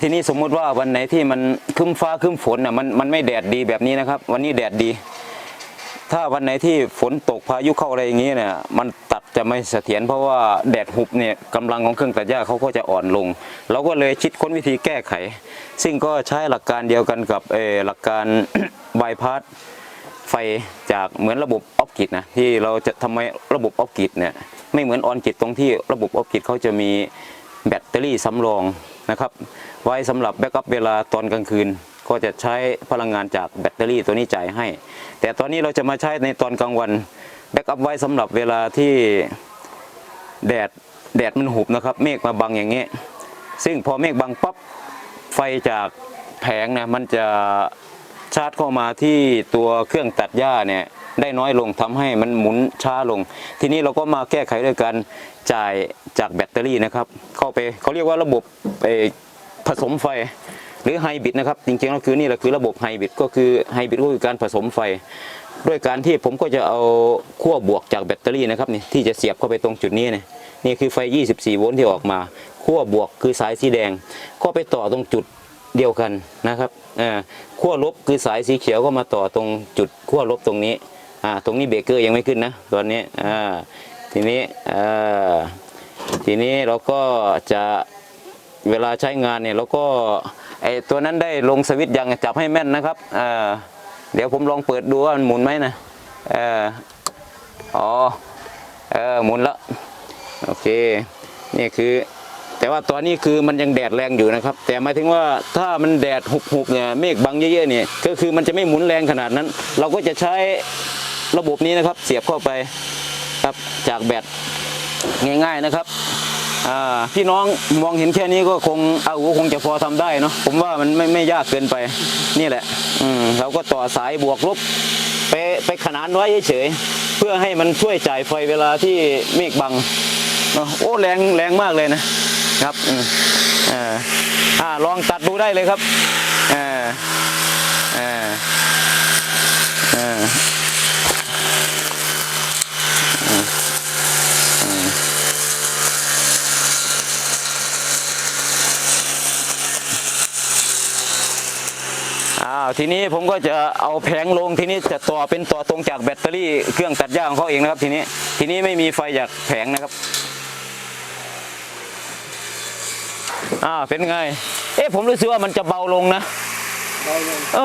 ทีนี้สมมุติว่าวันไหนที่มันคึ้มฟ้าคึ้มฝนน่ะมันมันไม่แดดดีแบบนี้นะครับ วันนี้แดดดี ถ้าวันไหนที่ฝนตกพายุเข้าอะไรอย่างนี้เนี่ยมันตัดจะไม่เสถียรเพราะว่าแดดหุบเนี่ยกำลังของเครื่องตัดหญ้าเขาก็จะอ่อนลง เราก็เลยคิดค้นวิธีแก้ไข ซึ่งก็ใช้หลักการเดียวกันกับเออหลักการบายพาสไฟจากเหมือนระบบออฟกิดนะที่เราจะทำไมระบบออฟกิดเนี่ยไม่เหมือนออนกิดตรงที่ระบบออฟกิดเขาจะมีแบตเตอรี่สำรอง นะครับ ไว้สำหรับแบ็กอัพเวลาตอนกลางคืน ก็จะใช้พลังงานจากแบตเตอรี่ตัวนี้จ่ายให้ แต่ตอนนี้เราจะมาใช้ในตอนกลางวันแบ็กอัพไว้สำหรับเวลาที่แดดแดดมันหุบนะครับ เมฆมาบังอย่างนี้ ซึ่งพอเมฆบังปั๊บไฟจากแผงนะมันจะชาร์จเข้ามาที่ตัวเครื่องตัดหญ้าเนี่ย ได้น้อยลงทำให้มันหมุนช้าลง ทีนี้เราก็มาแก้ไขด้วยการจ่ายจากแบตเตอรี่นะครับ เข้าไปเขาเรียกว่าระบบผสมไฟหรือไฮบริดนะครับ จริงๆแล้วคือนี่แหละคือระบบไฮบริดก็คือไฮบริดก็คือการผสมไฟ ด้วยการที่ผมก็จะเอาขั้วบวกจากแบตเตอรี่นะครับนี่ที่จะเสียบเข้าไปตรงจุดนี้เนี่ยนี่คือไฟ 24 โวลต์ที่ออกมาขั้วบวกคือสายสีแดง ก็ไปต่อตรงจุดเดียวกันนะครับขั้วลบคือสายสีเขียวก็มาต่อตรงจุดขั้วลบตรงนี้ อ่าตรงนี้เบรกเกอร์ยังไม่ขึ้นนะตอนนี้อ่าทีนี้อ่าทีนี้เราก็จะเวลาใช้งานเนี่ยเราก็ไอตัวนั้นได้ลงสวิตช์ยังจับให้แม่นนะครับอ่าเดี๋ยวผมลองเปิดดูว่ามันหมุนไหมนะเอออ๋อเออหมุนแล้วโอเคนี่คือแต่ว่าตอนนี้คือมันยังแดดแรงอยู่นะครับ แต่หมายถึงว่าถ้ามันแดดหุบๆเนี่ยเมฆบังเยอะๆเนี่ยก็คือมันจะไม่หมุนแรงขนาดนั้น เราก็จะใช้ ระบบนี้นะครับเสียบเข้าไปครับจากแบตง่ายๆนะครับพี่น้องมองเห็นแค่นี้ก็คงเอาหูคงจะพอทำได้เนาะผมว่ามันไม่ไม่ยากเกินไปนี่แหละ อืมเราก็ต่อสายบวกลบไปไปขนานไว้เฉยๆเพื่อให้มันช่วยจ่ายไฟเวลาที่เมฆบังเนอะโอ้แรงแรงมากเลยนะครับอืมอ่าลองตัดดูได้เลยครับอ่าอ่าอ่า อ้าว ทีนี้ผมก็จะเอาแผงลงทีนี้จะต่อเป็นต่อตรงจากแบตเตอรี่เครื่องตัดหญ้าของเขาเองนะครับ ทีนี้ทีนี้ไม่มีไฟจากแผงนะครับอ่าเป็นไง เอ๊ะผมรู้สึกว่ามันจะเบาลงนะเบาลงเอ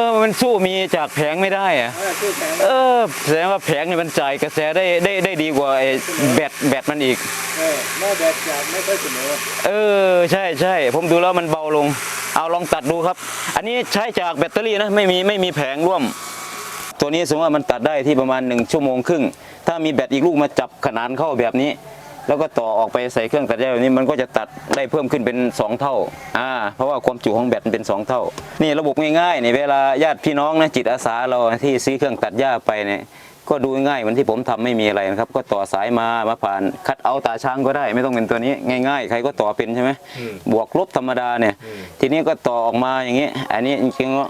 อ มันสู้มีจากแผงไม่ได้อะเออชื่อแข็งเออแสดงว่าแผงนี่มันจ่ายกระแสได้ได้ได้ดีกว่าไอ้แบตแบตมันอีกเออหม้อแบบจะไม่ค่อยเสมอเออใช่ใช่ผมดูแล้วมันเบาลง เอาลองตัดดูครับ อันนี้ใช้จากแบตเตอรี่นะไม่มีไม่มีแผงร่วม ตัวนี้สมมติว่ามันตัดได้ที่ประมาณ 1 ชั่วโมงครึ่ง ถ้ามีแบตอีกลูกมาจับขนานเข้าแบบนี้ แล้วก็ต่อออกไปใส่เครื่องตัดหญ้าแบบนี้มันก็จะตัดได้เพิ่มขึ้นเป็น 2 เท่าอ่าเพราะว่าความจุของแบตมันเป็น 2 เท่า นี่ระบบง่ายๆนี่เวลาญาติพี่น้องนะจิตอาสาเราที่ซื้อเครื่องตัดหญ้าไปเนี่ย ก็ดูง่ายเหมือนที่ผมทำไม่มีอะไรนะครับ ก็ต่อสายมามาผ่านคัดเอาตาช้างก็ได้ ไม่ต้องเป็นตัวนี้ง่าย ๆ ใครก็ต่อเป็นใช่ไหมบวกลบธรรมดาเนี่ย ทีนี้ก็ต่อออกมาอย่างนี้อันนี้จริงๆแล้ว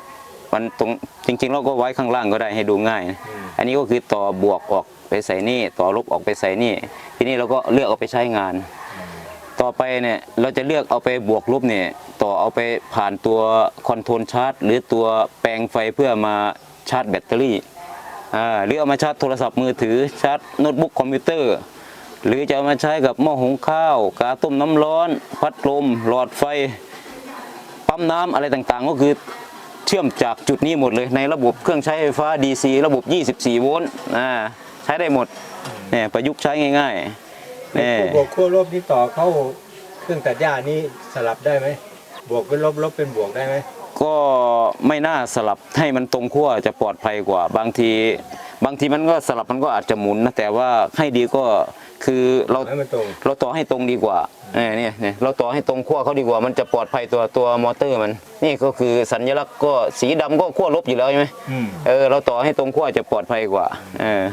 มันตรงจริงๆเราก็ไว้ข้างล่างก็ได้ให้ดูง่ายนะอันนี้ก็คือต่อบวกออกไปใส่นี่ ต่อลบออกไปใส่นี่ ทีนี้เราก็เลือกเอาไปใช้งาน ต่อไปเนี่ยเราจะเลือกเอาไปบวกลบเนี่ยต่อเอาไปผ่านตัวคอนโทรลชาร์จหรือตัวแปลงไฟเพื่อมาชาร์จแบตเตอรี่อ่า หรือเอามาชาร์จโทรศัพท์มือถือชาร์จโน้ตบุ๊กคอมพิวเตอร์ หรือจะเอามาใช้กับหม้อหุงข้าว กาต้มน้ำร้อน พัดลม หลอดไฟ ปั๊มน้ำอะไรต่างๆ ก็คือเชื่อมจากจุดนี้หมดเลยในระบบเครื่องใช้ไฟฟ้า DC ระบบ 24 โวลต์ใช้ได้หมดเนี่ยประยุกต์ใช้ง่ายๆเนี่ยบวกขั้วลบนี่ต่อเข้าเครื่องตัดหญ้านี่สลับได้ไหมบวกเป็นลบลบเป็นบวกได้ไหม ก็ไม่น่าสลับให้มันตรงขั้วจะปลอดภัยกว่า บางที บางทีมันก็สลับมันก็อาจจะหมุนนะแต่ว่าให้ดีก็คือเราให้มันตรงเราต่อให้ตรงดีกว่าเนี่ยเนี่ยเนี่ยเราต่อให้ตรงขั้วเขาดีกว่า มันจะปลอดภัยตัวตัวมอเตอร์มัน นี่ก็คือสัญลักษณ์ก็สีดำก็ขั้วลบอยู่แล้วใช่ไหมอืมเออเราต่อให้ตรงขั้วจะปลอดภัยกว่าเออ